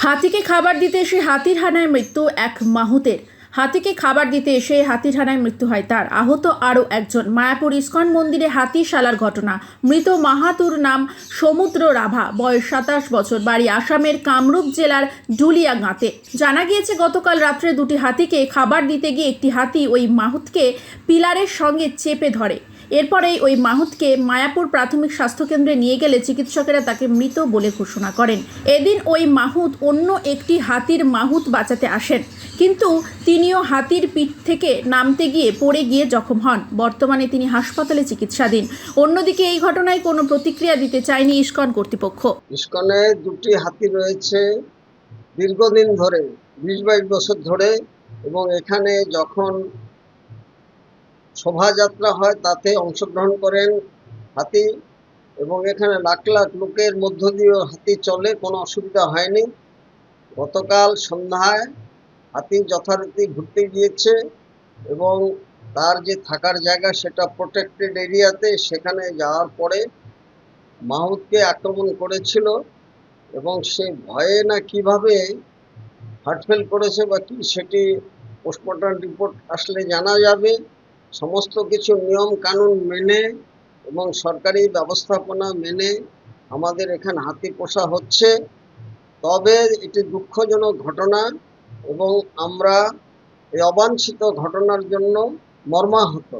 হাতিকে খাবার দিতে এসে হাতির হানায় মৃত্যু এক মাহুতের। হাতিকে খাবার দিতে এসে হাতির হানায় মৃত্যু হয় তার। আহত আরও একজন। মায়াপুর ইস্কন মন্দিরে হাতি হাতিশালার ঘটনা। মৃত মাহাতুর নাম সমুদ্র রাভা। বয়স সাতাশ বছর। বাড়ি আসামের কামরূপ জেলার ডুলিয়াগাঁতে। জানা গিয়েছে, গতকাল রাত্রে দুটি হাতিকে খাবার দিতে গিয়ে একটি হাতি ওই মাহুতকে পিলারের সঙ্গে চেপে ধরে। এরপরেই ওই মাহুতকে মায়াপুর প্রাথমিক স্বাস্থ্যকেন্দ্রে নিয়ে গেলে চিকিৎসকেরা তাকে মৃত বলে ঘোষণা করেন। এদিন ওই মাহুত অন্য একটি হাতির মাহুত বাঁচাতে আসেন। কিন্তু তিনিও হাতির পিঠ থেকে নামতে গিয়ে পড়ে গিয়ে জখম হন। বর্তমানে তিনি হাসপাতালে চিকিৎসাধীন। অন্যদিকে এই ঘটনায় কোনো প্রতিক্রিয়া দিতে চায়নি ইস্কন কর্তৃপক্ষ। ইস্কনে দুটি হাতি রয়েছে দীর্ঘদিন ধরে, বিশ বাইশ বছর ধরে, এবং এখানে যখন শোভাযাত্রা হয়, তাতে অংশগ্রহণ করেন হাতি এবং এখানে লাখ লাখ লোকের মধ্য দিয়ে হাতি চলে, কোনো অসুবিধা হয়নি। গতকাল সন্ধ্যায় হাতি যথারীতি ঘুরতে গিয়েছে এবং তার যে থাকার জায়গা সেটা প্রোটেক্টেড এরিয়াতে, সেখানে যাওয়ার পরে মাহুদকে আক্রমণ করেছিল এবং সে ভয়ে না কীভাবে হার্টফেল করেছে বা কি সেটি পোস্টমর্টম রিপোর্ট আসলে জানা যাবে। সমস্ত কিছু নিয়ম কানুন মেনে এবং সরকারি ব্যবস্থাপনা মেনে আমাদের এখানে হাতি পোষা হচ্ছে। তবে এটি দুঃখজনক ঘটনা এবং আমরা এই অবাঞ্ছিত ঘটনার জন্য মর্মাহত।